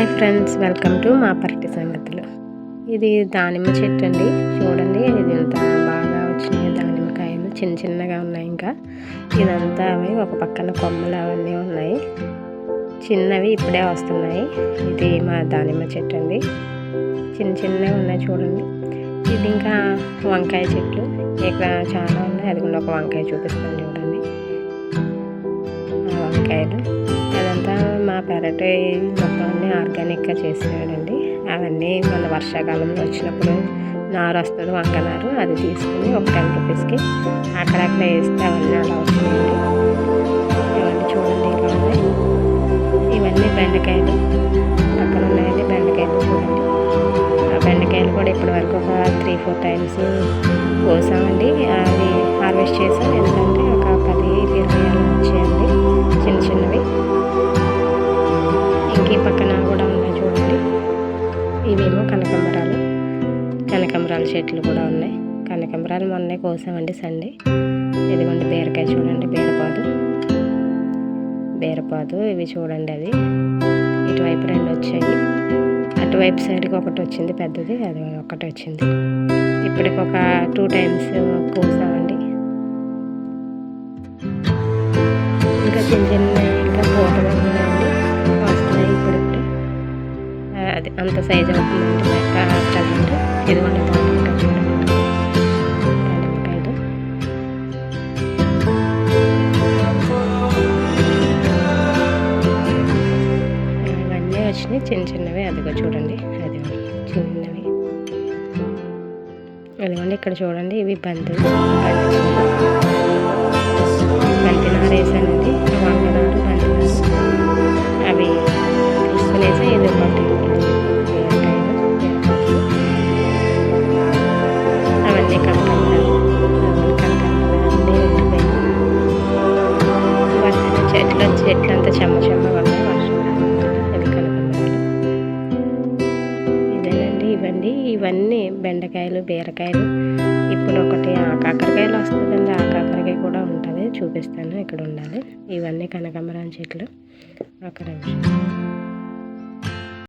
Hi friends welcome to మా పర్టి సంగతులు. ఇది దానిమ్మ చెట్టు అండి. చూడండి ఇది ఎంత బాగా వచ్చినాయి దానిమ్మకాయలు. చిన్న చిన్నగా ఉన్నాయి ఇంకా. ఇదంతా అవి ఒక పక్కన కొమ్మలు అవన్నీ ఉన్నాయి. చిన్నవి ఇప్పుడే వస్తున్నాయి. ఇది మా దానిమ్మ చెట్టు అండి. చిన్న చిన్నవి ఉన్నాయి చూడండి. ఇది ఇంకా వంకాయ చెట్లు ఇక్కడ చాలా ఉన్నాయి. అది కూడా ఒక వంకాయ చూపిస్తాను చూడండి. ఆ వంకాయలు. పెరటి మొత్తం ఆర్గానిక్గా చేసినాడండి. అవన్నీ మన వర్షాకాలంలో వచ్చినప్పుడు నారు వస్తుంది వంక నారు అది తీసుకుని ఒక టెన్ రూపీస్కి అక్కడక్కడ వేస్తే అవన్నీ అలా వస్తుందండి ఇవన్నీ చూడండి ఇంకా ఉన్నాయి. ఇవన్నీ బెండకాయలు. పక్కన ఉన్నాయండి బెండకాయలు చూడండి. ఆ బెండకాయలు కూడా ఇప్పటివరకు ఒక త్రీ ఫోర్ టైమ్స్ కోసామండి. అవి హార్వెస్ట్ చేసాం. ఎందుకంటే ఒక పది ఇరవై చెట్లు కూడా ఉన్నాయి. కనకంబరాలు మొన్నే కోసామండి సండే. ఇదిగోండి బీరకాయ చూడండి బీరపాదు. బీరపాదు ఇవి చూడండి అవి. ఇటువైపు రెండు వచ్చాయి. అటువైపు సైడ్కి ఒకటి వచ్చింది పెద్దది అది ఒకటి వచ్చింది. ఇప్పటికి ఒక టూ టైమ్స్ కోసామండి. ఇంకా చిన్న చిన్న ఇంకా పూటలు ఉన్నాయండి వస్తున్నాయి ఇప్పుడిప్పుడే. అది అంత సైజ్ అవుతుందండి ప్రజెంట్. ఇదిగోండి వచ్చినాయి చిన్న చిన్నవి. అదిగో చూడండి. అది చిన్నవి. అదిగోండి. ఇక్కడ చూడండి. ఇవి బంతి బంతి బంతి నార వేసానండి. వంగనారు బంతి అవి తీసుకునేసి ఇది ఒకటి బీరకాయలు, బీరకాయలు. అవన్నీ కనకాంబరాలు చెట్లు చెట్లు అంతా చెమ్మ చెమ్మ ఇవ్వండి. ఇవన్నీ బెండకాయలు బీరకాయలు. ఇప్పుడు ఒకటి ఆ కాకరకాయలు వస్తుందండి. ఆ కాకరకాయ కూడా ఉంటుంది. చూపిస్తాను. ఇక్కడ ఉండాలి. ఇవన్నీ కనకాంబరాల చెట్లు. ఒక నిమిషం.